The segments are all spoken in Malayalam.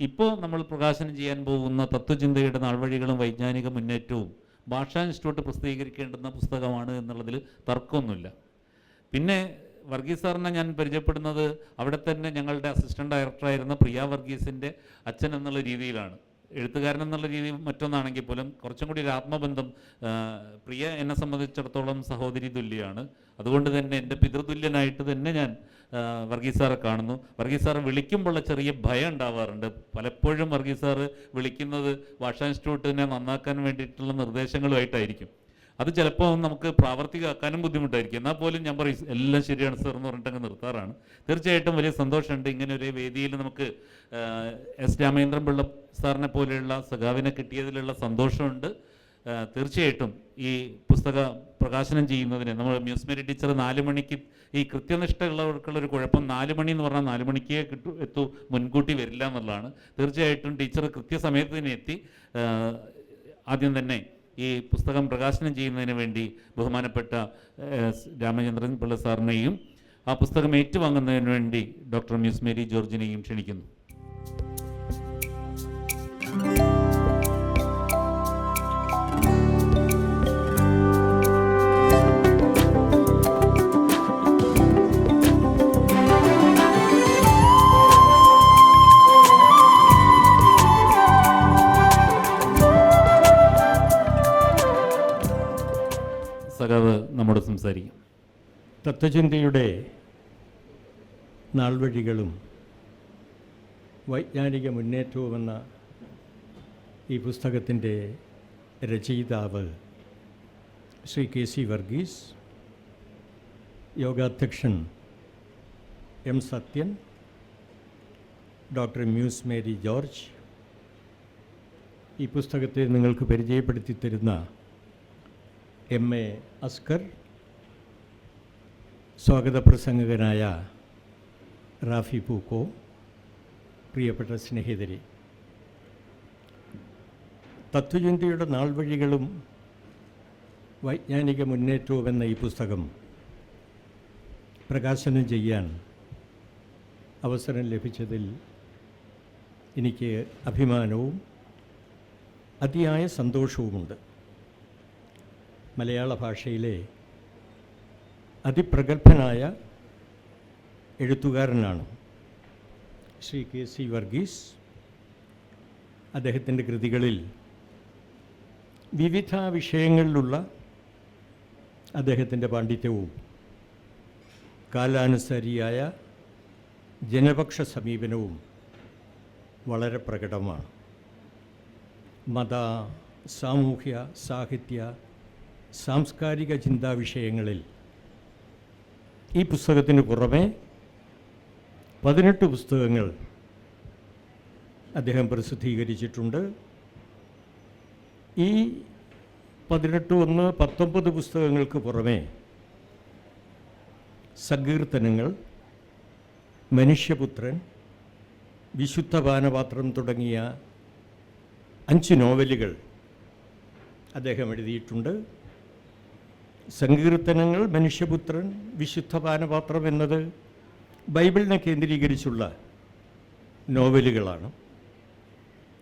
ഇപ്പോൾ നമ്മൾ പ്രകാശനം ചെയ്യാൻ പോകുന്ന തത്വചിന്തയുടെ നാൾവഴികളും വൈജ്ഞാനിക മുന്നേറ്റവും ഭാഷാ ഇൻസ്റ്റിറ്റ്യൂട്ട് പ്രസിദ്ധീകരിക്കേണ്ടുന്ന പുസ്തകമാണ് എന്നുള്ളതിൽ തർക്കമൊന്നുമില്ല. പിന്നെ വർഗീസ് സാറിനെ ഞാൻ പരിചയപ്പെടുന്നത് അവിടെ തന്നെ ഞങ്ങളുടെ അസിസ്റ്റന്റ് ഡയറക്ടറായിരുന്ന പ്രിയ വർഗീസിന്റെ അച്ഛൻ എന്നുള്ള രീതിയിലാണ്. എഴുത്തുകാരൻ എന്നുള്ള രീതി മറ്റൊന്നാണെങ്കിൽ പോലും കുറച്ചും കൂടി ഒരു ആത്മബന്ധം പ്രിയ എന്നെ സംബന്ധിച്ചിടത്തോളം സഹോദരി തുല്യാണ്. അതുകൊണ്ട് തന്നെ എന്റെ പിതൃതുല്യനായിട്ട് തന്നെ ഞാൻ വർഗീസ് സാറെ കാണുന്നു. വർഗീസ് സാറ് വിളിക്കുമ്പോഴുള്ള ചെറിയ ഭയം ഉണ്ടാവാറുണ്ട്. പലപ്പോഴും വർഗീസ് സാറ് വിളിക്കുന്നത് ഭാഷാ ഇൻസ്റ്റിറ്റ്യൂട്ടിനെ നന്നാക്കാൻ വേണ്ടിയിട്ടുള്ള നിർദ്ദേശങ്ങളുമായിട്ടായിരിക്കും. അത് ചിലപ്പോൾ നമുക്ക് പ്രാവർത്തികമാക്കാനും ബുദ്ധിമുട്ടായിരിക്കും. എന്നാൽ പോലും ഞാൻ പറയും എല്ലാം ശരിയാണ് സാർ എന്ന് പറഞ്ഞിട്ട് അങ്ങ് നിർത്താറാണ്. തീർച്ചയായിട്ടും വലിയ സന്തോഷമുണ്ട്. ഇങ്ങനെ ഒരു വേദിയിൽ നമുക്ക് എസ് രാമേന്ദ്രൻ പിള്ള സാറിനെ പോലെയുള്ള സഖാവിനെ കിട്ടിയതിലുള്ള സന്തോഷമുണ്ട്. തീർച്ചയായിട്ടും ഈ പുസ്തക പ്രകാശനം ചെയ്യുന്നതിന് നമ്മൾ മ്യൂസ്മേരി ടീച്ചർ നാല് മണിക്ക് ഈ കൃത്യനിഷ്ഠയുള്ളവർക്കുള്ള ഒരു കുഴപ്പം നാല് മണി എന്ന് പറഞ്ഞാൽ നാല് മണിക്കേ കിട്ടു എത്തൂ മുൻകൂട്ടി വരില്ല എന്നുള്ളതാണ്. തീർച്ചയായിട്ടും ടീച്ചർ കൃത്യസമയത്ത് തന്നെ എത്തി ആദ്യം തന്നെ ഈ പുസ്തകം പ്രകാശനം ചെയ്യുന്നതിന് വേണ്ടി ബഹുമാനപ്പെട്ട രാമചന്ദ്രൻ പിള്ള സാറിനെയും ആ പുസ്തകം ഏറ്റുവാങ്ങുന്നതിന് വേണ്ടി ഡോക്ടർ മ്യൂസ് മേരി ജോർജിനെയും ക്ഷണിക്കുന്നു. തത്വചിന്തയുടെ നാൾവഴികളും വൈജ്ഞാനിക മുന്നേറ്റവുമെന്ന ഈ പുസ്തകത്തിന്റെ രചയിതാവ് ശ്രീ കെ സി വർഗീസ് യോഗാധ്യക്ഷൻ M Sathyan doctor muse Mary George. ഈ പുസ്തകത്തെ നിങ്ങൾക്ക് പരിചയപ്പെടുത്തി തരുന്ന എം എ അസ്കർ സ്വാഗത പ്രസംഗകനായ റാഫി പൂക്കോ പ്രിയപ്പെട്ട സ്നേഹിതരെ. തത്വചിന്തയുടെ നാൾവഴികളും വൈജ്ഞാനിക മുന്നേറ്റവും എന്ന ഈ പുസ്തകം പ്രകാശനം ചെയ്യാൻ അവസരം ലഭിച്ചതിൽ എനിക്ക് അഭിമാനവും അതിയായ സന്തോഷവുമുണ്ട്. മലയാള ഭാഷയിലെ അതിപ്രഗത്ഭനായ എഴുത്തുകാരനാണ് ശ്രീ കെ സി വർഗീസ്. അദ്ദേഹത്തിന്റെ കൃതികളിൽ വിവിധ വിഷയങ്ങളിലുള്ള അദ്ദേഹത്തിന്റെ പാണ്ഡിത്യവും കാലാനുസരിയായ ജനപക്ഷ സമീപനവും വളരെ പ്രകടമാണ്. മത സാമൂഹ്യ സാഹിത്യ സാംസ്കാരിക ചിന്താ വിഷയങ്ങളിൽ ഈ പുസ്തകത്തിന് പുറമെ പതിനെട്ട് പുസ്തകങ്ങൾ അദ്ദേഹം പ്രസിദ്ധീകരിച്ചിട്ടുണ്ട്. ഈ പതിനെട്ട് ഒന്ന് പത്തൊമ്പത് പുസ്തകങ്ങൾക്ക് പുറമേ സങ്കീർത്തനങ്ങൾ മനുഷ്യപുത്രൻ വിശുദ്ധ പാനപാത്രം തുടങ്ങിയ അഞ്ച് നോവലുകൾ അദ്ദേഹം എഴുതിയിട്ടുണ്ട്. സങ്കീർത്തനങ്ങൾ മനുഷ്യപുത്രൻ വിശുദ്ധ പാനപാത്രം എന്നത് ബൈബിളിനെ കേന്ദ്രീകരിച്ചുള്ള നോവലുകളാണ്.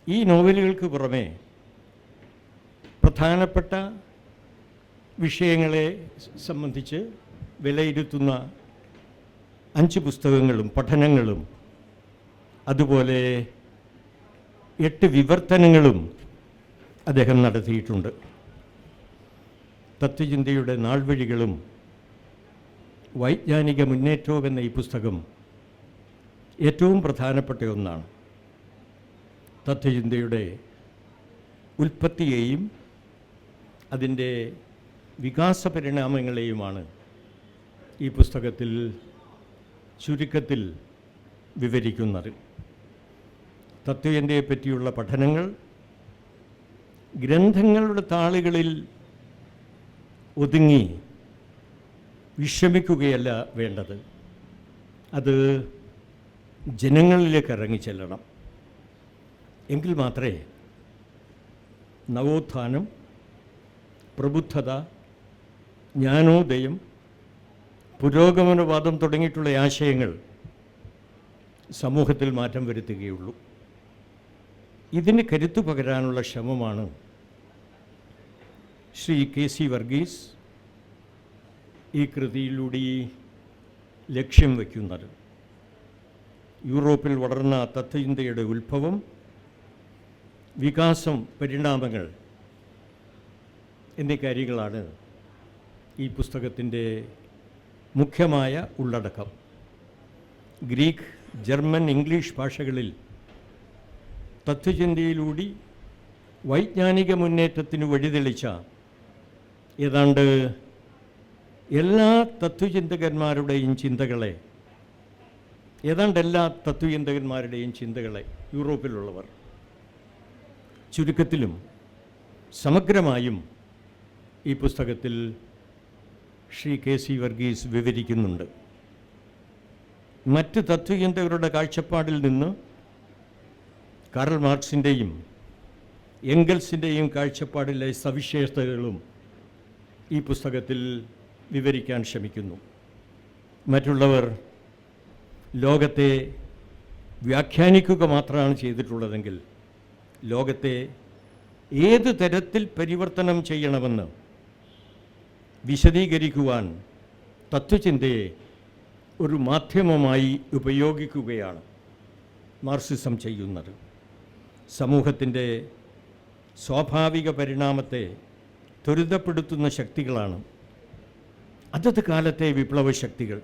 ഈ നോവലുകൾക്ക് പുറമെ പ്രധാനപ്പെട്ട വിഷയങ്ങളെ സംബന്ധിച്ച് വിലയിരുത്തുന്ന അഞ്ച് പുസ്തകങ്ങളും പഠനങ്ങളും അതുപോലെ എട്ട് വിവർത്തനങ്ങളും അദ്ദേഹം നടത്തിയിട്ടുണ്ട്. തത്വചിന്തയുടെ നാൾവഴികളും വൈജ്ഞാനിക മുന്നേറ്റവും എന്ന ഈ പുസ്തകം ഏറ്റവും പ്രധാനപ്പെട്ട ഒന്നാണ്. തത്വചിന്തയുടെ ഉൽപ്പത്തിയെയും അതിന്റെ വികാസ പരിണാമങ്ങളെയുമാണ് ഈ പുസ്തകത്തിൽ ചുരുക്കത്തിൽ വിവരിക്കുന്നത്. തത്വചിന്തയെപ്പറ്റിയുള്ള പഠനങ്ങൾ ഗ്രന്ഥങ്ങളുടെ താളുകളിൽ ഒതുങ്ങി വിഷമിക്കുകയല്ല വേണ്ടത്. അത് ജനങ്ങളിലേക്ക് ഇറങ്ങിച്ചെല്ലണം എങ്കിൽ മാത്രമേ നവോത്ഥാനം പ്രബുദ്ധത ജ്ഞാനോദയം പുരോഗമനവാദം തുടങ്ങിയിട്ടുള്ള ആശയങ്ങൾ സമൂഹത്തിൽ മാറ്റം വരുത്തുകയുള്ളൂ. ഇതിന് കരുത്തു പകരാനുള്ള ശ്രമമാണ് ശ്രീ കെ സി വർഗീസ് ഈ കൃതിയിലൂടെ ലക്ഷ്യം വയ്ക്കുന്നത്. യൂറോപ്പിൽ വളർന്ന തത്വചിന്തയുടെ ഉത്ഭവം വികാസം പരിണാമങ്ങൾ എന്നീ കാര്യങ്ങളാണ് ഈ പുസ്തകത്തിന്റെ മുഖ്യമായ ഉള്ളടക്കം. ഗ്രീക്ക് ജർമ്മൻ ഇംഗ്ലീഷ് ഭാഷകളിൽ തത്വചിന്തയിലൂടെ വൈജ്ഞാനിക മുന്നേറ്റത്തിന് വഴിതെളിച്ച ഏതാണ്ട് എല്ലാ തത്വചിന്തകന്മാരുടെയും ചിന്തകളെ ഏതാണ്ട് എല്ലാ തത്വചിന്തകന്മാരുടെയും ചിന്തകളെ യൂറോപ്പിലുള്ളവർ ചുരുക്കത്തിലും സമഗ്രമായും ഈ പുസ്തകത്തിൽ ശ്രീ കെ സി വർഗീസ് വിവരിക്കുന്നുണ്ട്. മറ്റ് തത്വചിന്തകരുടെ കാഴ്ചപ്പാടിൽ നിന്ന് കാറൽ മാർക്സിന്റെയും എംഗൽസിന്റെയും കാഴ്ചപ്പാടിലെ സവിശേഷതകളും ഈ പുസ്തകത്തിൽ വിവരിക്കാൻ ശ്രമിക്കുന്നു. മറ്റുള്ളവർ ലോകത്തെ വ്യാഖ്യാനിക്കുക മാത്രമാണ് ചെയ്തിട്ടുള്ളതെങ്കിൽ ലോകത്തെ ഏത് തരത്തിൽ പരിവർത്തനം ചെയ്യണമെന്ന് വിശദീകരിക്കുവാൻ തത്വചിന്തയെ ഒരു മാധ്യമമായി ഉപയോഗിക്കുകയാണ് മാർസിസം ചെയ്യുന്നത്. സമൂഹത്തിന്റെ സ്വാഭാവിക പരിണാമത്തെ ത്വരിതപ്പെടുത്തുന്ന ശക്തികളാണ്. അതത് കാലത്തെ വിപ്ലവ ശക്തികൾ.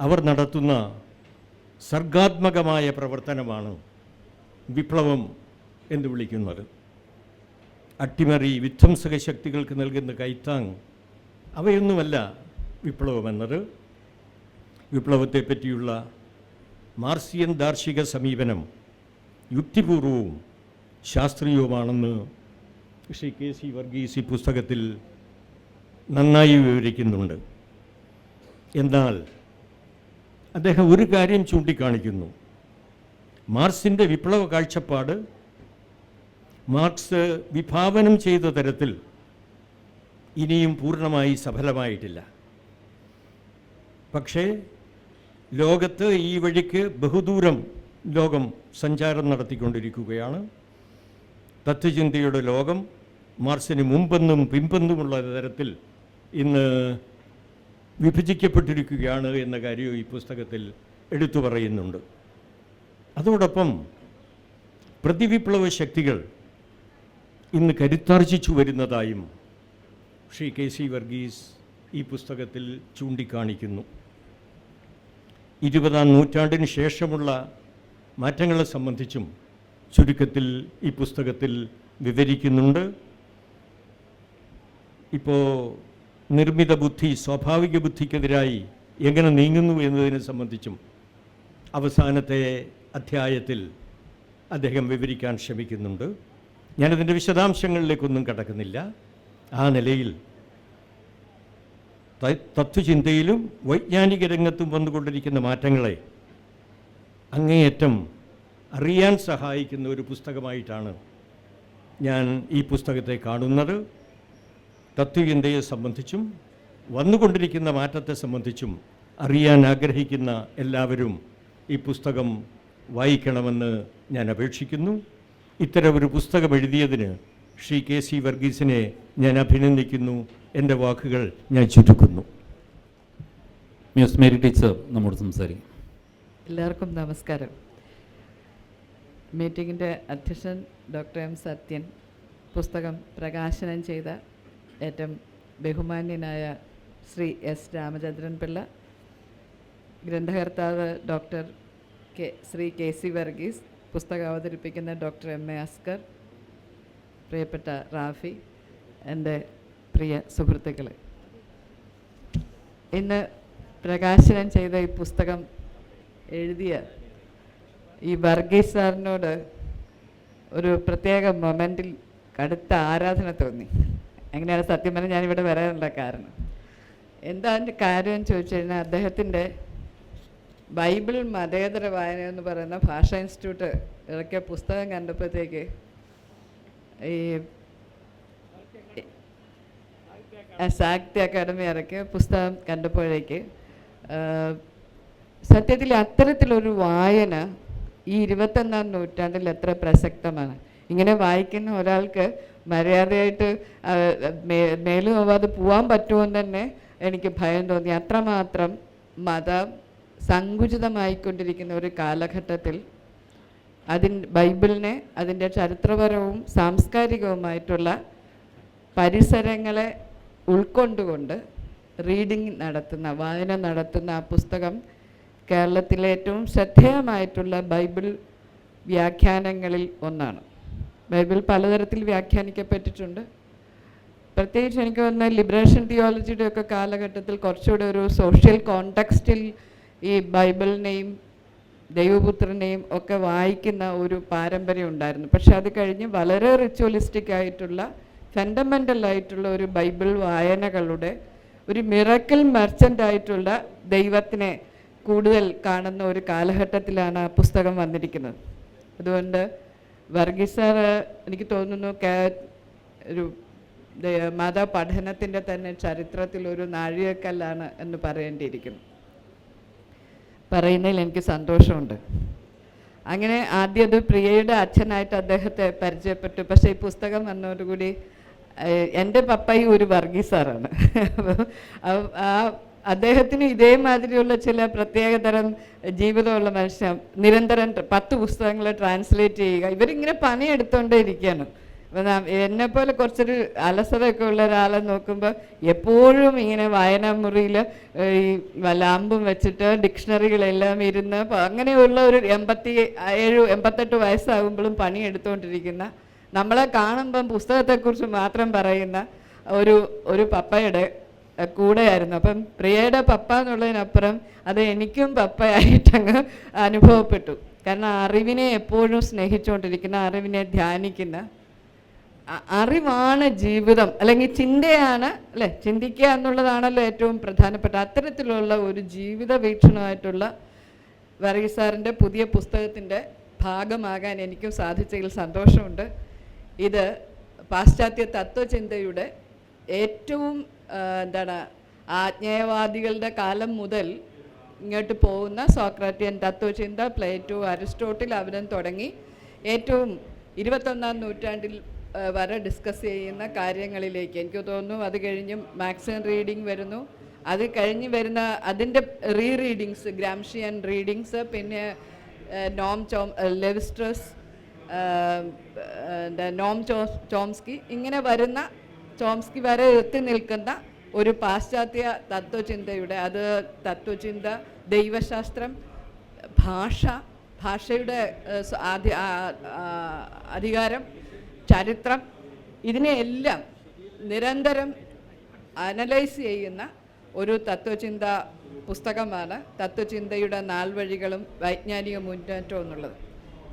അവർ നടത്തുന്ന സർഗാത്മകമായ പ്രവർത്തനമാണ് വിപ്ലവം എന്ന് വിളിക്കുന്നത്. അട്ടിമറി വിധ്വംസക ശക്തികൾക്ക് നൽകുന്ന കൈത്താങ് അവയൊന്നുമല്ല വിപ്ലവമെന്നത്. വിപ്ലവത്തെ പറ്റിയുള്ള മാർസിയൻ ദാർശിക സമീപനം യുക്തിപൂർവവും ശാസ്ത്രീയവുമാണെന്ന് ശ്രീ കെ സി വർഗീസ് ഈ പുസ്തകത്തിൽ നന്നായി വിവരിക്കുന്നുണ്ട്. എന്നാൽ അദ്ദേഹം ഒരു കാര്യം ചൂണ്ടിക്കാണിക്കുന്നു. മാർക്സിന്റെ വിപ്ലവ കാഴ്ചപ്പാട് മാർക്സ് വിഭാവനം ചെയ്ത തരത്തിൽ ഇനിയും പൂർണമായി സഫലമായിട്ടില്ല. പക്ഷേ ലോകത്ത് ഈ വഴിക്ക് ബഹുദൂരം ലോകം സഞ്ചാരം നടത്തിക്കൊണ്ടിരിക്കുകയാണ്. തത്വചിന്തയുടെ ലോകം മാർസിന് മുമ്പെന്നും പിമ്പെന്നുമുള്ള തരത്തിൽ ഇന്ന് വിഭജിക്കപ്പെട്ടിരിക്കുകയാണ് എന്ന കാര്യവും ഈ പുസ്തകത്തിൽ എടുത്തു പറയുന്നുണ്ട്. അതോടൊപ്പം പ്രതിവിപ്ലവ ശക്തികൾ ഇന്ന് കരുത്താർജിച്ചു വരുന്നതായും ശ്രീ കെ സി വർഗീസ് ഈ പുസ്തകത്തിൽ ചൂണ്ടിക്കാണിക്കുന്നു. ഇരുപതാം നൂറ്റാണ്ടിന് ശേഷമുള്ള മാറ്റങ്ങളെ സംബന്ധിച്ചും ചുരുക്കത്തിൽ ഈ പുസ്തകത്തിൽ വിവരിക്കുന്നുണ്ട്. ഇപ്പോൾ നിർമ്മിത ബുദ്ധി സ്വാഭാവിക ബുദ്ധിക്കെതിരായി എങ്ങനെ നീങ്ങുന്നു എന്നതിനെ സംബന്ധിച്ചും അവസാനത്തെ അധ്യായത്തിൽ അദ്ദേഹം വിവരിക്കാൻ ശ്രമിക്കുന്നുണ്ട്. ഞാനതിന്റെ വിശദാംശങ്ങളിലേക്കൊന്നും കടക്കുന്നില്ല. ആ നിലയിൽ തത്വചിന്തയിലും വൈജ്ഞാനിക രംഗത്തും വന്നുകൊണ്ടിരിക്കുന്ന മാറ്റങ്ങളെ അങ്ങേയറ്റം അറിയാൻ സഹായിക്കുന്ന ഒരു പുസ്തകമായിട്ടാണ് ഞാൻ ഈ പുസ്തകത്തെ കാണുന്നത്. തത്വചിന്തയെ സംബന്ധിച്ചും വന്നുകൊണ്ടിരിക്കുന്ന മാറ്റത്തെ സംബന്ധിച്ചും അറിയാൻ ആഗ്രഹിക്കുന്ന എല്ലാവരും ഈ പുസ്തകം വായിക്കണമെന്ന് ഞാൻ അപേക്ഷിക്കുന്നു. ഇത്തരമൊരു പുസ്തകം എഴുതിയതിന് ശ്രീ കെ സി വർഗീസിനെ ഞാൻ അഭിനന്ദിക്കുന്നു. എന്റെ വാക്കുകൾ ഞാൻ ചുരുക്കുന്നു. മ്യൂസ് മേരി ടീച്ചർ നമ്മോട് സംസാരിക്കും. എല്ലാവർക്കും നമസ്കാരം. മീറ്റിങ്ങിന്റെ അധ്യക്ഷൻ ഡോക്ടർ എം സത്യൻ പുസ്തകം പ്രകാശനം ചെയ്ത ഏറ്റവും ബഹുമാന്യനായ Shri S Ramachandran Pillai ഗ്രന്ഥകർത്താവ് doctor K Shri K C Varghese പുസ്തകം അവതരിപ്പിക്കുന്ന ഡോക്ടർ എം എ അസ്കർ പ്രിയപ്പെട്ട റാഫി എന്റെ പ്രിയ സുഹൃത്തുക്കളെ. ഇന്ന് പ്രകാശനം ചെയ്ത ഈ പുസ്തകം എഴുതിയ ഈ വർഗീസ് സാറിനോട് ഒരു പ്രത്യേക മൊമെന്റിൽ കടുത്ത ആരാധന തോന്നി. അങ്ങനെയാണ് സത്യം പറഞ്ഞാൽ ഞാനിവിടെ വരാനുള്ള കാരണം. എന്താ അതിന്റെ കാര്യം ചോദിച്ചു കഴിഞ്ഞാൽ അദ്ദേഹത്തിന്റെ ബൈബിൾ മതേതര വായന എന്ന് പറയുന്ന ഭാഷ ഇൻസ്റ്റിറ്റ്യൂട്ട് ഇറക്കിയ പുസ്തകം കണ്ടപ്പോഴത്തേക്ക് ഈ സാഹിത്യ അക്കാദമി ഇറക്കിയ പുസ്തകം കണ്ടപ്പോഴേക്ക് സത്യത്തിൽ അത്തരത്തിലൊരു വായന ഈ ഇരുപത്തൊന്നാം നൂറ്റാണ്ടിൽ എത്ര പ്രസക്തമാണ്. ഇങ്ങനെ വായിക്കുന്ന ഒരാൾക്ക് മര്യാദയായിട്ട് മേലും ആവാതെ പോകാൻ പറ്റുമെന്ന് തന്നെ എനിക്ക് ഭയം തോന്നി. അത്രമാത്രം മതം സങ്കുചിതമായിക്കൊണ്ടിരിക്കുന്ന ഒരു കാലഘട്ടത്തിൽ അതിൻ ബൈബിളിനെ അതിന്റെ ചരിത്രപരവും സാംസ്കാരികവുമായിട്ടുള്ള പരിസരങ്ങളെ ഉൾക്കൊണ്ടുകൊണ്ട് റീഡിങ് നടത്തുന്ന വായന നടത്തുന്ന ആ പുസ്തകം കേരളത്തിലെ ഏറ്റവും ശ്രദ്ധേയമായിട്ടുള്ള ബൈബിൾ വ്യാഖ്യാനങ്ങളിൽ ഒന്നാണ്. ബൈബിൾ പലതരത്തിൽ വ്യാഖ്യാനിക്കപ്പെട്ടിട്ടുണ്ട്. പ്രത്യേകിച്ച് എനിക്ക് വന്ന ലിബറേഷൻ തിയോളജിയുടെ ഒക്കെ കാലഘട്ടത്തിൽ കുറച്ചുകൂടെ ഒരു സോഷ്യൽ കോണ്ടെക്സ്റ്റിൽ ഈ ബൈബിളിനെയും ദൈവപുത്രനെയും ഒക്കെ വായിക്കുന്ന ഒരു പാരമ്പര്യം ഉണ്ടായിരുന്നു. പക്ഷെ അത് കഴിഞ്ഞ് വളരെ റിച്വലിസ്റ്റിക് ആയിട്ടുള്ള ഫണ്ടമെന്റൽ ആയിട്ടുള്ള ഒരു ബൈബിൾ വായനകളുടെ ഒരു മിറക്കിൾ മെർച്ചന്റ് ആയിട്ടുള്ള ദൈവത്തിനെ കൂടുതൽ കാണുന്ന ഒരു കാലഘട്ടത്തിലാണ് ആ പുസ്തകം വന്നിരിക്കുന്നത്. അതുകൊണ്ട് വർഗീസ് സാറ് എനിക്ക് തോന്നുന്നു കേ- ഒരു മത പഠനത്തിന്റെ തന്നെ ചരിത്രത്തിൽ ഒരു നാഴികക്കല്ലാണ് എന്ന് പറയേണ്ടിയിരിക്കുന്നു. പറയുന്നതിൽ എനിക്ക് സന്തോഷമുണ്ട്. അങ്ങനെ ആദ്യം അത് പ്രിയയുടെ അച്ഛനായിട്ട് അദ്ദേഹത്തെ പരിചയപ്പെട്ടു. പക്ഷേ ഈ പുസ്തകം വന്നതോടുകൂടി എന്റെ പപ്പായി ഒരു വർഗീസാറാണ് അപ്പോൾ ആ അദ്ദേഹത്തിന് ഇതേമാതിരിയുള്ള ചില പ്രത്യേകതരം ജീവിതമുള്ള മനുഷ്യൻ നിരന്തരം പത്ത് പുസ്തകങ്ങൾ ട്രാൻസ്ലേറ്റ് ചെയ്യുക. ഇവരിങ്ങനെ പണിയെടുത്തോണ്ടേ ഇരിക്കുകയാണ് അപ്പോൾ എന്നെ പോലെ കുറച്ചൊരു അലസതയൊക്കെ ഉള്ള ഒരാളെ നോക്കുമ്പോൾ എപ്പോഴും ഇങ്ങനെ വായനാ മുറിയിൽ ഈ ലാമ്പും വെച്ചിട്ട് ഡിക്ഷണറികളെല്ലാം ഇരുന്ന് അങ്ങനെയുള്ള ഒരു എൺപത്തി ഏഴ് എൺപത്തെട്ട് വയസ്സാകുമ്പോഴും പണിയെടുത്തുകൊണ്ടിരിക്കുന്ന നമ്മളെ കാണുമ്പം പുസ്തകത്തെക്കുറിച്ച് മാത്രം പറയുന്ന ഒരു ഒരു പപ്പയുടെ കൂടെയായിരുന്നു. അപ്പം പ്രിയയുടെ പപ്പ എന്നുള്ളതിനപ്പുറം അത് എനിക്കും പപ്പയായിട്ടങ്ങ് അനുഭവപ്പെട്ടു. കാരണം അറിവിനെ എപ്പോഴും സ്നേഹിച്ചുകൊണ്ടിരിക്കുന്ന അറിവിനെ ധ്യാനിക്കുന്ന അറിവാണ് ജീവിതം. അല്ലെങ്കിൽ ചിന്തയാണ് അല്ലെ? ചിന്തിക്കുക എന്നുള്ളതാണല്ലോ ഏറ്റവും പ്രധാനപ്പെട്ട അത്തരത്തിലുള്ള ഒരു ജീവിത വീക്ഷണമായിട്ടുള്ള വർഗീസാറിന്റെ പുതിയ പുസ്തകത്തിന്റെ ഭാഗമാകാൻ എനിക്കും സാധിച്ചതിൽ സന്തോഷമുണ്ട്. ഇത് പാശ്ചാത്യ തത്വചിന്തയുടെ ഏറ്റവും എന്താണ് ആജ്ഞേയവാദികളുടെ കാലം മുതൽ ഇങ്ങോട്ട് പോകുന്ന സോക്രാറ്റിയൻ തത്വചിന്ത പ്ലേറ്റു അരിസ്റ്റോട്ടിൽ അവരും തുടങ്ങി ഏറ്റവും ഇരുപത്തൊന്നാം നൂറ്റാണ്ടിൽ വരെ ഡിസ്കസ് ചെയ്യുന്ന കാര്യങ്ങളിലേക്ക്. എനിക്ക് തോന്നുന്നു അത് കഴിഞ്ഞ് മാക്സിമം റീഡിംഗ് വരുന്നു. അത് കഴിഞ്ഞ് വരുന്ന അതിന്റെ റീ റീഡിങ്സ് ഗ്രാംഷിയൻ റീഡിങ്സ് പിന്നെ നോം ചോം ലെവിസ്ട്രസ് നോം ചോ ചോംസ്കി ഇങ്ങനെ വരുന്ന ചോംസ്കി വരെ എത്തി നിൽക്കുന്ന ഒരു പാശ്ചാത്യ തത്വചിന്തയുടെ അത് തത്വചിന്ത ദൈവശാസ്ത്രം ഭാഷ ഭാഷയുടെ അധികാരം ചരിത്രം ഇതിനെയെല്ലാം നിരന്തരം അനലൈസ് ചെയ്യുന്ന ഒരു തത്വചിന്ത പുസ്തകമാണ് തത്വചിന്തയുടെ നാൾവഴികളും വൈജ്ഞാനിക മുന്നേറ്റവും എന്നുള്ളത്.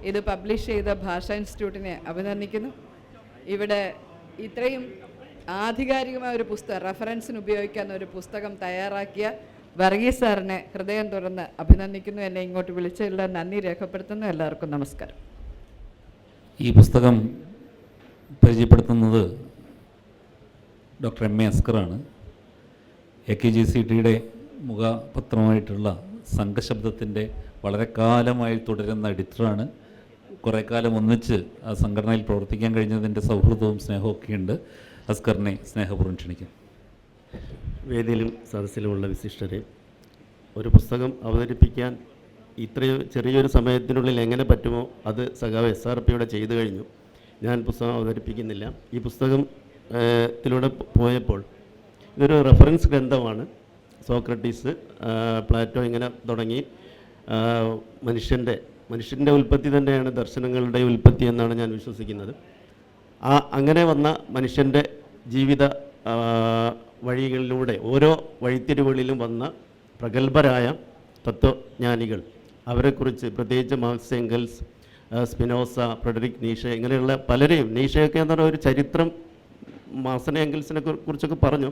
ഇത് പബ്ലിഷ് ചെയ്ത ഭാഷ ഇൻസ്റ്റിറ്റ്യൂട്ടിനെ അഭിനന്ദിക്കുന്നു. ഇവിടെ ഇത്രയും ആധികാരികമായ ഒരു പുസ്തകം റെഫറൻസിന് ഉപയോഗിക്കാവുന്ന ഒരു പുസ്തകം തയ്യാറാക്കിയ വർഗീസ് സാറിനെ ഹൃദയം തുറന്ന് അഭിനന്ദിക്കുന്നു. എന്നെ ഇങ്ങോട്ട് വിളിച്ചതിലുള്ള നന്ദി രേഖപ്പെടുത്തുന്നു. എല്ലാവർക്കും നമസ്കാരം. ഈ പുസ്തകം പരിചയപ്പെടുത്തുന്നത് ഡോക്ടർ എം എ അസ്കറാണ്. എ കെ ജി സി ടിയുടെ മുഖപത്രമായിട്ടുള്ള സംഘശബ്ദത്തിന്റെ വളരെ കാലമായി തുടരുന്ന എഡിറ്ററാണ്. കുറേ കാലം ഒന്നിച്ച് ആ സംഘടനയിൽ പ്രവർത്തിക്കാൻ കഴിഞ്ഞതിന്റെ സൗഹൃദവും സ്നേഹവും ഒക്കെയുണ്ട് അസ്കറിനെ സ്നേഹപൂർവം ക്ഷണിക്കും. വേദിയിലും സദസ്സിലുമുള്ള വിശിഷ്ടരെ ഒരു പുസ്തകം അവതരിപ്പിക്കാൻ ഇത്രയോ ചെറിയൊരു സമയത്തിനുള്ളിൽ എങ്ങനെ പറ്റുമോ അത് സഖാവ് എസ് ആർ പിയുടെ ചെയ്തു കഴിഞ്ഞു. ഞാൻ പുസ്തകം അവതരിപ്പിക്കുന്നില്ല. ഈ പുസ്തകം ത്തിലൂടെ പോയപ്പോൾ ഇതൊരു റെഫറൻസ് ഗ്രന്ഥമാണ്. സോക്രട്ടീസ് പ്ലാറ്റോ ഇങ്ങനെ തുടങ്ങി. മനുഷ്യന്റെ മനുഷ്യന്റെ ഉൽപ്പത്തി തന്നെയാണ് ദർശനങ്ങളുടെ ഉൽപ്പത്തി എന്നാണ് ഞാൻ വിശ്വസിക്കുന്നത്. ആ അങ്ങനെ വന്ന മനുഷ്യന്റെ ജീവിത വഴികളിലൂടെ ഓരോ വഴിത്തിരിവുകളിലും വന്ന പ്രഗത്ഭരായ തത്വജ്ഞാനികൾ. അവരെക്കുറിച്ച് പ്രത്യേകിച്ച് Marx Engels Spinoza Friedrich Nietzsche ഇങ്ങനെയുള്ള പലരെയും നീഷയൊക്കെ എന്ന് പറഞ്ഞാൽ ഒരു ചരിത്രം മാസന എംഗൽസിനെ കുറിച്ചൊക്കെ പറഞ്ഞു.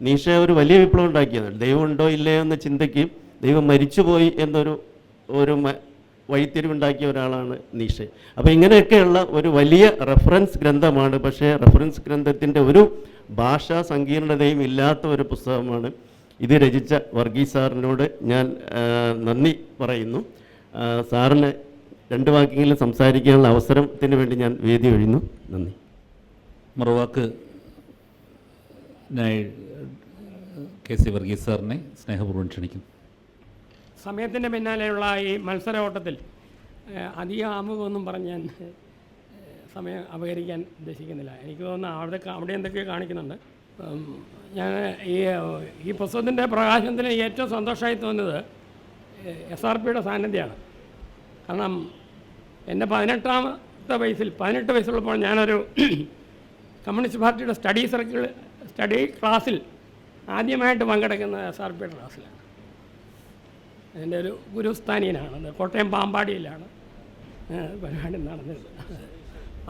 നീഷ ഒരു വലിയ വിപ്ലവം ഉണ്ടാക്കിയതാണ്. ദൈവം ഉണ്ടോ ഇല്ലയോ എന്ന ചിന്തയ്ക്ക് ദൈവം മരിച്ചുപോയി എന്നൊരു ഒരു വഴിത്തിരിവുണ്ടാക്കിയ ഒരാളാണ് നീഷ. അപ്പോൾ ഇങ്ങനെയൊക്കെയുള്ള ഒരു വലിയ റെഫറൻസ് ഗ്രന്ഥമാണ്. പക്ഷേ റെഫറൻസ് ഗ്രന്ഥത്തിന്റെ ഒരു ഭാഷാ സങ്കീർണതയും ഇല്ലാത്ത ഒരു പുസ്തകമാണ്. ഇത് രചിച്ച വർഗീസ് സാറിനോട് ഞാൻ നന്ദി പറയുന്നു. സാറിന് രണ്ട് വാക്കെങ്കിലും സംസാരിക്കാനുള്ള അവസരത്തിന് വേണ്ടി ഞാൻ വേദി ഒഴിയുന്നു. നന്ദി. മറുവാക്ക് കെ സി വർഗീസ് സാറിനെ സ്നേഹപൂർവം ക്ഷണിക്കുന്നു. സമയത്തിന്റെ പിന്നാലെയുള്ള ഈ മത്സര ഓട്ടത്തിൽ അധികം ആമുഖമൊന്നും പറഞ്ഞ് ഞാൻ സമയം അപകരിക്കാൻ ഉദ്ദേശിക്കുന്നില്ല. എനിക്ക് തോന്നുന്നു അവിടെ അവിടെ എന്തൊക്കെയോ കാണിക്കുന്നുണ്ട്. ഞാൻ ഈ ഈ പുസ്തകത്തിന്റെ പ്രകാശനത്തിൽ ഏറ്റവും സന്തോഷമായി തോന്നുന്നത് എസ് ആർ പിയുടെ സാന്നിധ്യമാണ്. കാരണം എന്റെ പതിനെട്ടാമത്തെ വയസ്സിൽ പതിനെട്ട് വയസ്സുള്ളപ്പോൾ ഞാനൊരു കമ്മ്യൂണിസ്റ്റ് പാർട്ടിയുടെ സ്റ്റഡി സർക്കിൾ സ്റ്റഡി ക്ലാസ്സിൽ ആദ്യമായിട്ട് പങ്കെടുക്കുന്ന എസ് ആർ പിയുടെ ക്ലാസ്സിലാണ്. എന്റെ ഒരു ഗുരുസ്ഥാനീയനാണ്. കോട്ടയം പാമ്പാടിയിലാണ് പരിപാടി നടന്നത്.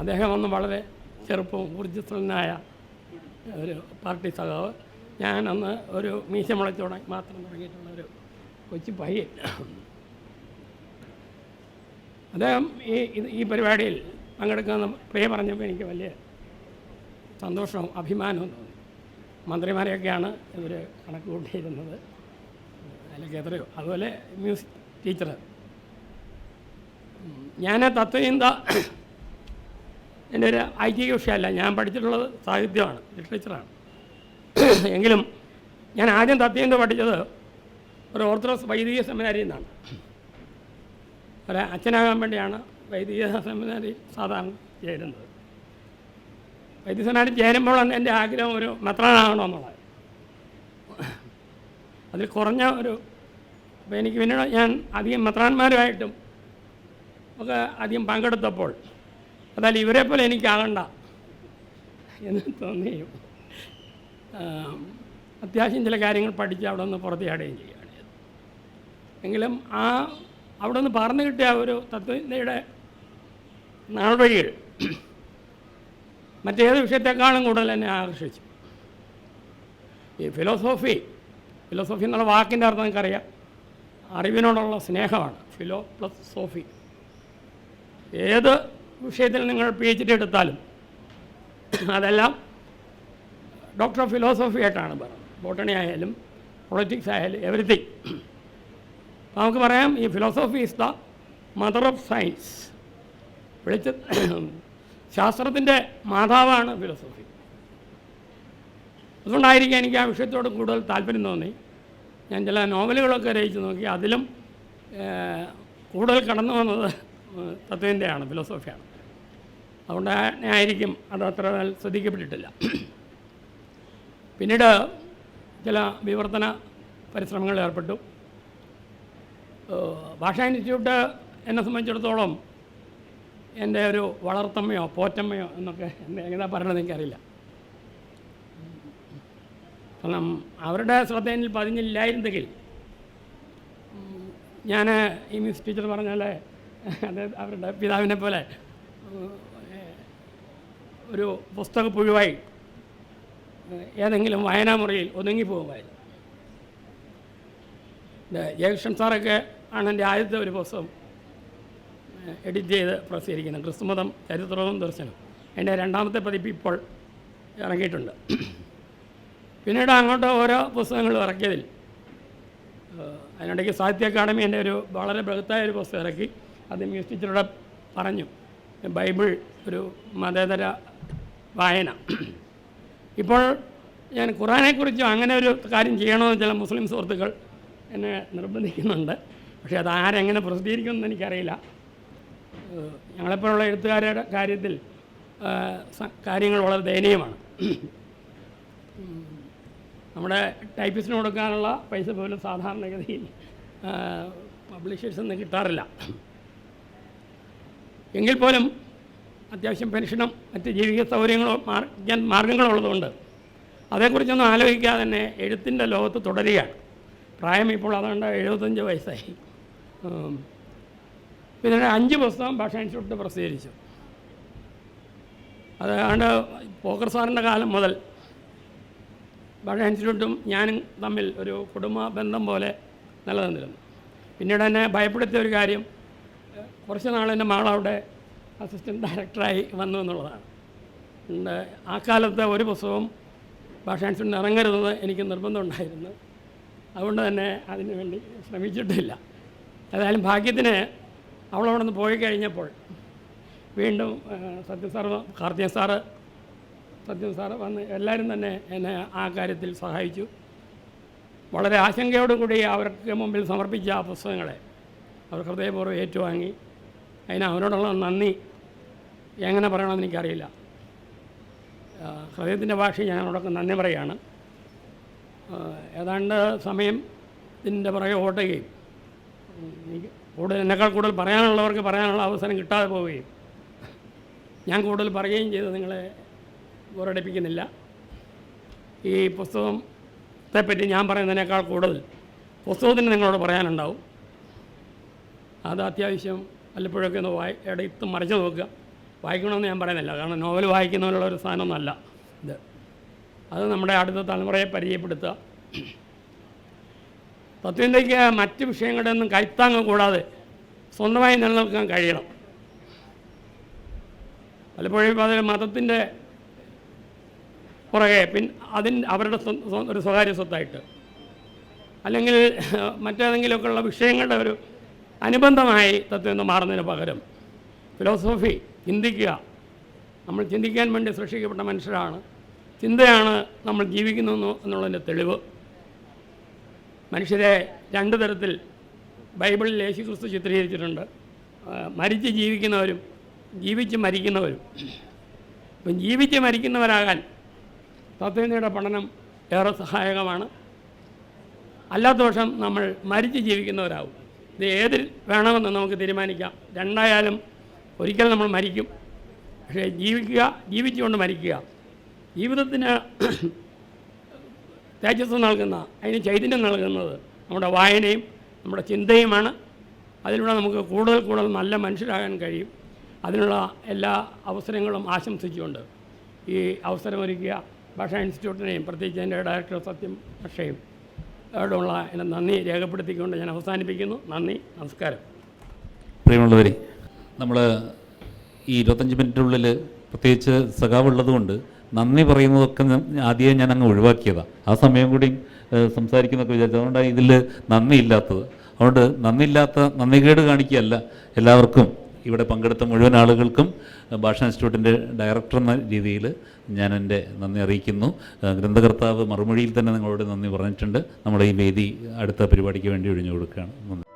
അദ്ദേഹം ഒന്ന് വളരെ ചെറുപ്പവും ഊർജസ്വലനായ ഒരു പാർട്ടി സഖാവ്. അന്ന് ഒരു മീശ മുളച്ചോടെ മാത്രം തുടങ്ങിയിട്ടുള്ള ഒരു കൊച്ചു പയ്യൻ. അദ്ദേഹം ഈ ഈ പരിപാടിയിൽ പങ്കെടുക്കുന്ന പ്രിയ പറഞ്ഞപ്പോൾ എനിക്ക് വലിയ സന്തോഷവും അഭിമാനവും തോന്നി. മന്ത്രിമാരെയൊക്കെയാണ് ഇവർ കണക്ക് കൂട്ടിയിരുന്നത് അതിലൊക്കെ എത്രയോ അതുപോലെ മ്യൂസിക് ടീച്ചർ ഞാൻ തത്വചിന്ത എന്റെ ഒരു ഐതിഹ്യ വിഷയമല്ല. ഞാൻ പഠിച്ചിട്ടുള്ളത് സാഹിത്യമാണ് ലിറ്ററേച്ചറാണ് എങ്കിലും ഞാൻ ആദ്യം തത്വചിന്ത പഠിച്ചത്? ഒരു ഓർത്തഡോക്സ് വൈദിക സെമിനാരിയിൽ നിന്നാണ് ഒരു അച്ഛനാകാൻ വേണ്ടിയാണ് വൈദിക സെമിനാരി സാധാരണ ചേരുന്നത്. വൈദ്യസെമിനാരി ചേരുമ്പോഴാണ് എന്റെ ആഗ്രഹം ഒരു മെത്രാനാകണമെന്നുള്ളത് അതിൽ കുറഞ്ഞ ഒരു അപ്പോൾ എനിക്ക് പിന്നീട് ഞാൻ അധികം മെത്രാന്മാരുമായിട്ടും ഒക്കെ അധികം പങ്കെടുത്തപ്പോൾ അതായത് ഇവരെ പോലെ എനിക്കാകണ്ട എന്ന് തോന്നി അത്യാവശ്യം ചില കാര്യങ്ങൾ പഠിച്ച് അവിടെ നിന്ന് പുറത്തിയാടുകയും ചെയ്യുകയാണ് എങ്കിലും ആ അവിടെ നിന്ന് പറഞ്ഞു കിട്ടിയ ഒരു തത്വചിന്തയുടെ നാൾവഴികൾ മറ്റേത് വിഷയത്തെക്കാളും കൂടുതൽ എന്നെ ആകർഷിച്ചു. ഈ ഫിലോസോഫി ഫിലോസോഫി എന്നുള്ള വാക്കിന്റെ അർത്ഥം നിങ്ങൾക്കറിയാം അറിവിനോടുള്ള സ്നേഹമാണ്. Philo plus sophy. ഏത് വിഷയത്തിൽ നിങ്ങൾ പി എച്ച് ഡി എടുത്താലും അതെല്ലാം ഡോക്ടർ ഓഫ് ഫിലോസഫി ആയിട്ടാണ് പറയുന്നത്. ബോട്ടണി ആയാലും പൊളിറ്റിക്സ് ആയാലും എവറിത്തിങ് അപ്പോൾ നമുക്ക് പറയാം ഈ philosophy is the mother of science വിളിച്ച ശാസ്ത്രത്തിന്റെ മാതാവാണ് ഫിലോസഫി അതുകൊണ്ടായിരിക്കും എനിക്ക് ആ വിഷയത്തോട് കൂടുതൽ താല്പര്യം തോന്നി. ഞാൻ ചില നോവലുകളൊക്കെ രചിച്ച് നോക്കി അതിലും കൂടുതൽ കടന്നു വന്നത് തത്വത്തിന്റെയാണ് ഫിലോസോഫിയാണ്. അതുകൊണ്ട് ആയിരിക്കും അത് അത്ര ശ്രദ്ധിക്കപ്പെട്ടിട്ടില്ല. പിന്നീട് ചില വിവർത്തന പരിശ്രമങ്ങളിൽ ഏർപ്പെട്ടു. ഭാഷാ ഇൻസ്റ്റിറ്റ്യൂട്ട് എന്നെ സംബന്ധിച്ചിടത്തോളം എന്റെ ഒരു വളർത്തമ്മയോ പോറ്റമ്മയോ എന്നൊക്കെ എന്താ പറയണത് എനിക്കറിയില്ല. കാരണം അവരുടെ ശ്രദ്ധയിൽ പതിഞ്ഞില്ലായിരുന്നെങ്കിൽ ഞാൻ ഈ മിസ് ടീച്ചർ പറഞ്ഞാൽ അവരുടെ പിതാവിനെ പോലെ ഒരു പുസ്തക പുഴുവായി ഏതെങ്കിലും വായനാമുറിയിൽ ഒതുങ്ങിപ്പോകുമായിരുന്നു ജയകൃഷ്ണൻ സാറൊക്കെ ആണ് എന്റെ ആദ്യത്തെ ഒരു പുസ്തകം എഡിറ്റ് ചെയ്ത് പ്രസിദ്ധീകരിക്കുന്നത്. ക്രിസ്തുമതം ചരിത്രവും ദർശനം. എന്റെ രണ്ടാമത്തെ പതിപ്പ് ഇപ്പോൾ ഇറങ്ങിയിട്ടുണ്ട്. പിന്നീട് അങ്ങോട്ട് ഓരോ പുസ്തകങ്ങൾ ഇറക്കിയതിൽ അതിനിടയ്ക്ക് സാഹിത്യ അക്കാദമി ഒരു വളരെ ബൃഹത്തായ ഒരു പുസ്തകം ഇറക്കി. അത് മ്യൂസ് ടീച്ചറോടെ പറഞ്ഞു. ബൈബിൾ ഒരു മതേതര വായന. ഇപ്പോൾ ഞാൻ ഖുറാനെക്കുറിച്ചും അങ്ങനെ ഒരു കാര്യം ചെയ്യണമെന്ന് ചില മുസ്ലിം സുഹൃത്തുക്കൾ എന്നെ നിർബന്ധിക്കുന്നുണ്ട്. പക്ഷേ അത് ആരെങ്ങനെ പ്രസിദ്ധീകരിക്കുമെന്ന് എനിക്കറിയില്ല. ഞങ്ങളെപ്പോലുള്ള എഴുത്തുകാരുടെ കാര്യത്തിൽ കാര്യങ്ങൾ വളരെ ദയനീയമാണ്. നമ്മുടെ ടൈപ്പിസ്റ്റിന് കൊടുക്കാനുള്ള പൈസ പോലും സാധാരണഗതിയിൽ പബ്ലിഷേഴ്സിൽ നിന്ന് കിട്ടാറില്ല. എങ്കിൽ പോലും അത്യാവശ്യം പെൻഷനും മറ്റ് ജീവിക സൗകര്യങ്ങളോ മാർഗ മാർഗങ്ങളോ ഉള്ളതുകൊണ്ട് അതേക്കുറിച്ചൊന്നും ആലോചിക്കാതെ തന്നെ എഴുത്തിന്റെ ലോകത്ത് തുടരുകയാണ്. പ്രായം ഇപ്പോൾ അതുകൊണ്ട് എഴുപത്തഞ്ച് വയസ്സായി. പിന്നെ അഞ്ച് പുസ്തകം ഭാഷ ഇൻസ്റ്റിറ്റ്യൂട്ട് പ്രസിദ്ധീകരിച്ചു. അതുകൊണ്ട് പോക്കർ സാറിന്റെ കാലം മുതൽ ഇൻസ്റ്റിറ്റ്യൂട്ടും ഞാനും തമ്മിൽ ഒരു കുടുംബ ബന്ധം പോലെ നിലനിന്നിരുന്നു. പിന്നീട് എന്നെ ഭയപ്പെടുത്തിയ ഒരു കാര്യം കുറച്ച് നാൾ എന്റെ മകളവിടെ അസിസ്റ്റന്റ് ഡയറക്ടറായി വന്നു എന്നുള്ളതാണ്. ആ കാലത്തെ ഒരു പുസ്തകവും ഭാഷാ ഇറങ്ങരുതെന്ന് എനിക്ക് നിർബന്ധമുണ്ടായിരുന്നു അതുകൊണ്ട് തന്നെ അതിനുവേണ്ടി ശ്രമിച്ചിട്ടില്ല. ഏതായാലും ഭാഗ്യത്തിന് അവളവിടെ നിന്ന് പോയി കഴിഞ്ഞപ്പോൾ വീണ്ടും സത്യസാർ കാർത്തിക സാറ് സത്യം സാറ് വന്ന് എല്ലാവരും തന്നെ എന്നെ ആ കാര്യത്തിൽ സഹായിച്ചു. വളരെ ആശങ്കയോടുകൂടി അവർക്ക് മുമ്പിൽ സമർപ്പിച്ച ആ പുസ്തകങ്ങളെ അവർ ഹൃദയപൂർവം ഏറ്റുവാങ്ങി. അതിന് അവരോടുള്ള നന്ദി. എങ്ങനെ പറയണമെന്ന് എനിക്കറിയില്ല. ഹൃദയത്തിന്റെ ഭാഷയിൽ ഞാൻ അവരോടൊക്കെ നന്ദി പറയുകയാണ്. ഏതാണ്ട് സമയം ഇതിന്റെ പുറകെ ഓട്ടുകയും കൂടുതൽ എന്നെക്കാൾ കൂടുതൽ പറയാനുള്ളവർക്ക് പറയാനുള്ള അവസരം കിട്ടാതെ പോവുകയും ഞാൻ കൂടുതൽ പറയുകയും ചെയ്ത് നിങ്ങളെ ബോറടിപ്പിക്കുന്നില്ല ഈ പുസ്തകത്തെപ്പറ്റി ഞാൻ പറയുന്നതിനേക്കാൾ കൂടുതൽ പുസ്തകത്തിന് നിങ്ങളോട് പറയാനുണ്ടാവും. അത് അത്യാവശ്യം വല്ലപ്പോഴൊക്കെ ഒന്ന് വായി ഇടത്ത് മറിച്ച് നോക്കുക. വായിക്കണമെന്ന് ഞാൻ പറയുന്നില്ല. കാരണം നോവൽ വായിക്കുന്നതിനുള്ള ഒരു സാധനമൊന്നുമല്ല ഇത്. അത് നമ്മുടെ അടുത്ത തലമുറയെ പരിചയപ്പെടുത്തുക. തത്വചിന്തയ്ക്ക് മറ്റ് വിഷയങ്ങളുടെ ഒന്നും കൈത്താങ്ങ് കൂടാതെ സ്വന്തമായി നിലനിൽക്കാൻ കഴിയണം. പലപ്പോഴും ഇപ്പോൾ അതിൽ മതത്തിന്റെ പുറകെ പിൻ അതിന് അവരുടെ ഒരു സ്വകാര്യ സ്വത്തായിട്ട്. അല്ലെങ്കിൽ മറ്റേതെങ്കിലുമൊക്കെ ഉള്ള വിഷയങ്ങളുടെ ഒരു അനുബന്ധമായി തത്വം മാറുന്നതിന് പകരം ഫിലോസഫി ചിന്തിക്കുക. നമ്മൾ ചിന്തിക്കാൻ വേണ്ടി സൃഷ്ടിക്കപ്പെട്ട മനുഷ്യരാണ്. ചിന്തയാണ് നമ്മൾ ജീവിക്കുന്നു എന്നുള്ളതിന്റെ തെളിവ്. മനുഷ്യരെ രണ്ട് തരത്തിൽ ബൈബിളിൽ യേശു ക്രിസ്തു ചിത്രീകരിച്ചിട്ടുണ്ട് മരിച്ച് ജീവിക്കുന്നവരും ജീവിച്ച് മരിക്കുന്നവരും. ഇപ്പം ജീവിച്ച് മരിക്കുന്നവരാകാൻ തത്വജ്ഞയുടെ പഠനം ഏറെ സഹായകമാണ്. അല്ലാത്ത പക്ഷം നമ്മൾ മരിച്ച് ജീവിക്കുന്നവരാകും ഇത് ഏതിൽ വേണമെന്ന് നമുക്ക് തീരുമാനിക്കാം. രണ്ടായാലും ഒരിക്കൽ നമ്മൾ മരിക്കും. പക്ഷേ ജീവിക്കുക ജീവിച്ചുകൊണ്ട് മരിക്കുക. ജീവിതത്തിന് തേജസ് നൽകുന്ന അതിന് ചൈതന്യം നൽകുന്നത് നമ്മുടെ വായനയും നമ്മുടെ ചിന്തയുമാണ്. അതിലൂടെ നമുക്ക് കൂടുതൽ കൂടുതൽ നല്ല മനുഷ്യരാകാൻ കഴിയും. അതിനുള്ള എല്ലാ അവസരങ്ങളും ആശംസിച്ചുകൊണ്ട് ഈ അവസരമൊരുക്കിയ ഭാഷാ ഇൻസ്റ്റിറ്റ്യൂട്ടിനെയും പ്രത്യേകിച്ച് എന്റെ ഡയറക്ടർ സത്യം പക്ഷയും അവരോടുള്ള എന്റെ നന്ദി രേഖപ്പെടുത്തിക്കൊണ്ട് ഞാൻ അവസാനിപ്പിക്കുന്നു. നന്ദി നമസ്കാരം. പ്രിയമുള്ളവരെ നമ്മൾ ഈ ഇരുപത്തഞ്ച് മിനിറ്റിനുള്ളിൽ പ്രത്യേകിച്ച് സഖാവുള്ളത് കൊണ്ട് നന്ദി പറയുന്നതൊക്കെ ആദ്യമേ ഞാൻ അങ്ങ് ഒഴിവാക്കിയതാണ് ആ സമയം കൂടി സംസാരിക്കുന്നൊക്കെ വിചാരിച്ചു. അതുകൊണ്ടാണ് ഇതിൽ നന്ദിയില്ലാത്തത്. അതുകൊണ്ട് നന്ദിയില്ലാത്ത നന്ദികേട് കാണിക്കുകയല്ല എല്ലാവർക്കും. ഇവിടെ പങ്കെടുത്ത മുഴുവൻ ആളുകൾക്കും ഭാഷ ഇൻസ്റ്റിറ്റ്യൂട്ടിന്റെ ഡയറക്ടർ എന്ന രീതിയിൽ ഞാൻ എന്റെ നന്ദി അറിയിക്കുന്നു. ഗ്രന്ഥകർത്താവ് മറുമൊഴിയിൽ തന്നെ നിങ്ങളോട് നന്ദി പറഞ്ഞിട്ടുണ്ട്. നമ്മുടെ ഈ വേദി അടുത്ത പരിപാടിക്ക് വേണ്ടി ഒഴിഞ്ഞു കൊടുക്കുകയാണ്. നന്ദി.